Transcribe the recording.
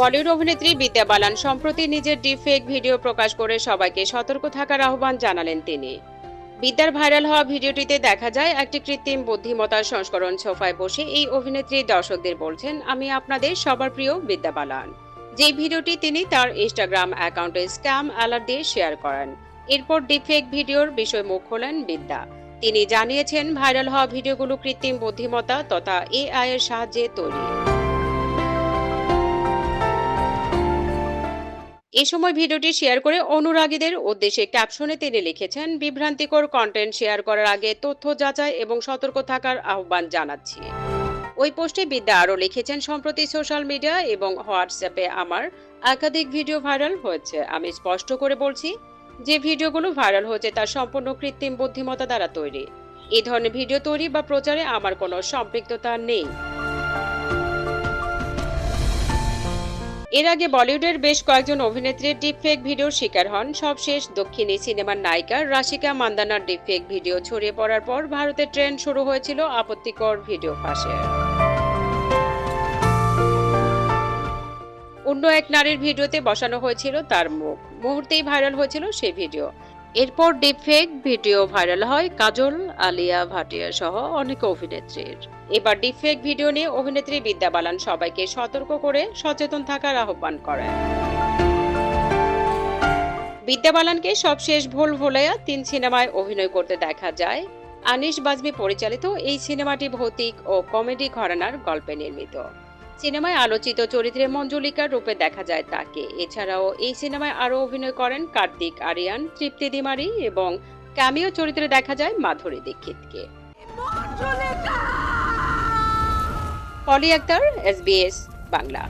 বলিউড অভিনেত্রী বিদ্যা বালান সম্প্রতি নিজের ডিফেক ভিডিও প্রকাশ করে সবাইকে সতর্ক থাকার আহ্বান জানালেন তিনি। বিদ্যার ভাইরাল হওয়া ভিডিওটিতে দেখা যায়, একটি কৃত্রিম বুদ্ধিমতার সংস্করণ সোফায় বসে এই অভিনেত্রী দর্শকদের বলছেন, আমি আপনাদের সবার প্রিয় বিদ্যা বালান। যে ভিডিওটি তিনি তার ইনস্টাগ্রাম অ্যাকাউন্টে স্ক্যাম অ্যালার্ট দিয়ে শেয়ার করেন। এরপর ডিফেক ভিডিওর বিষয় মুখ খোলেন বিদ্যা। তিনি জানিয়েছেন, ভাইরাল হওয়া ভিডিওগুলো কৃত্রিম বুদ্ধিমত্তা তথা এআই এর সাহায্যে তৈরি। এ সময় ভিডিওটি শেয়ার করে অনুরাগীদের উদ্দেশ্যে ক্যাপশনে তিনি লিখেছেন, বিভ্রান্তিকর কন্টেন্ট শেয়ার করার আগে তথ্য যাচাই এবং সতর্ক থাকার আহ্বান জানাচ্ছি। ওই পোস্টে বিদ্যা আরও লিখেছেন, সম্প্রতি সোশ্যাল মিডিয়া এবং হোয়াটসঅ্যাপে আমার একাধিক ভিডিও ভাইরাল হয়েছে। আমি স্পষ্ট করে বলছি, যে ভিডিওগুলো ভাইরাল হয়েছে তা সম্পূর্ণ কৃত্রিম বুদ্ধিমত্তা দ্বারা তৈরি। এই ধরনের ভিডিও তৈরি বা প্রচারে আমার কোনো সম্পৃক্ততা নেই। এর আগে বলিউডের বেশ কয়েকজন অভিনেত্রী ডিপফেক ভিডিওর শিকার হন। সবশেষ দক্ষিণী সিনেমার নায়িকা রাশিকা মান্দানার ডিপফেক ভিডিও ছড়িয়ে পড়ার পর ভারতে ট্রেন্ড শুরু হয়েছিল আপত্তিকর ভিডিও ফাঁসের অন্য এক নারীর ভিডিওতে বসানো হয়েছিল তার মুখ। মুহূর্তেই ভাইরাল হয়েছিল সেই ভিডিও। এরপর ডিপফেক ভিডিও ভাইরাল হয় কাজল আলিয়া ভাটিয়া সহ অনেক অভিনেত্রীর। এবার ডিপফেক ভিডিও নিয়ে অভিনেত্রী বিদ্যা বালান সবাইকে সতর্ক করে সচেতন থাকার আহ্বান করেন। বিদ্যা বালানকে সবশেষ ভুল ভুলাইয়া তিন সিনেমায় অভিনয় করতে দেখা যায়। আনিস বাজমি পরিচালিত এই সিনেমাটি ভৌতিক ও কমেডি ঘরানার গল্পে নির্মিত। সিনেমায় আলোচিত চরিত্রে মঞ্জুলিকার রূপে দেখা যায় তাকে। এছাড়াও এই সিনেমায় আরও অভিনয় করেন কার্তিক আরিয়ান, তৃপ্তি দিমারি এবং ক্যামিও চরিত্রে দেখা যায় মাধুরী দীক্ষিতকে। পলি আক্তার এসবিএস বাংলা।